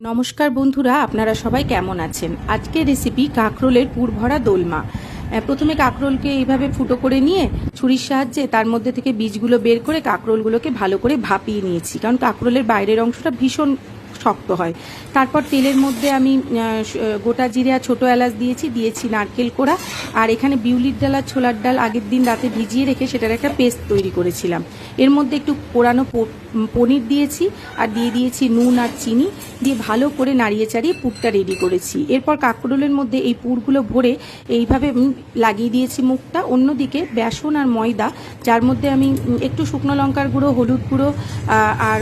নমস্কার বন্ধুরা, আপনারা সবাই কেমন আছেন? আজকের রেসিপি কাঁকরোলের পুরভরা দোলমা। প্রথমে কাঁকরোলকে এইভাবে ফুটো করে নিয়ে ছুরির সাহায্যে তার মধ্যে থেকে বীজগুলো বের করে কাঁকরোলগুলোকে ভালো করে ভাপিয়ে নিয়েছি। কারণ কাঁকরোলের বাইরের অংশটা ভীষণ শক্ত হয়। তারপর তেলের মধ্যে আমি গোটা জিরে আর ছোটো এলাচ দিয়েছি দিয়েছি নারকেল কোড়া। আর এখানে বিউলির ডাল আর ছোলার ডাল আগের দিন রাতে ভিজিয়ে রেখে সেটার একটা পেস্ট তৈরি করেছিলাম। এর মধ্যে একটু পোড়ানো পনির দিয়েছি আর দিয়ে দিয়েছি নুন আর চিনি। দিয়ে ভালো করে নাড়িয়ে চাড়িয়ে পুরটা রেডি করেছি। এরপর কাঁকরোলের মধ্যে এই পুরগুলো ভরে এইভাবে আমি লাগিয়ে দিয়েছি মুখটা। অন্যদিকে বেসন আর ময়দা, যার মধ্যে আমি একটু শুকনো লঙ্কার গুঁড়ো, হলুদ গুঁড়ো আর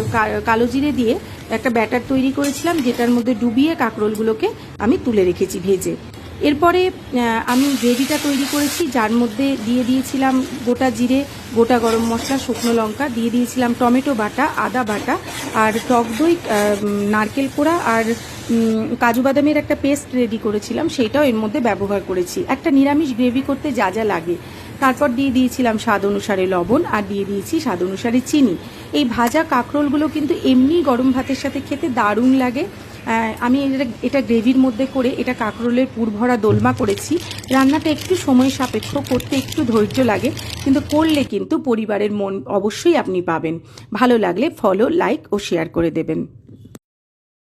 কালো জিরে দিয়ে একটা ব্যাটার তৈরি করেছিলাম যেটার মধ্যে ডুবিয়ে কাঁকরোলগুলোকে আমি তুলে রেখেছি ভেজে। এরপরে আমি গ্রেভিটা তৈরি করেছি, যার মধ্যে দিয়ে দিয়েছিলাম গোটা জিরে, গোটা গরম মশলা, শুকনো লঙ্কা, দিয়ে দিয়েছিলাম টমেটো বাটা, আদা বাটা, আর টক দই নারকেল কোড়া, আর কাজু বাদামের একটা পেস্ট রেডি করেছিলাম সেইটাও এর মধ্যে ব্যবহার করেছি। একটা নিরামিষ গ্রেভি করতে যা যা লাগে। তারপর দিয়ে দিয়েছিলাম স্বাদ অনুসারে লবণ, আর দিয়ে দিয়েছি স্বাদ অনুসারে চিনি। এই ভাজা কাঁকরোলগুলো কিন্তু এমনি গরম ভাতের সাথে খেতে দারুণ লাগে। আমি এটা এটা গ্রেভির মধ্যে করে, এটা কাঁকরোলের পুরভরা দোলমা করেছি। রান্নাটা একটু সময় সাপেক্ষ করতে একটু ধৈর্য লাগে, কিন্তু করলে কিন্তু পরিবারের মন অবশ্যই আপনি পাবেন। ভালো লাগলে ফলো লাইক ও শেয়ার করে দেবেন।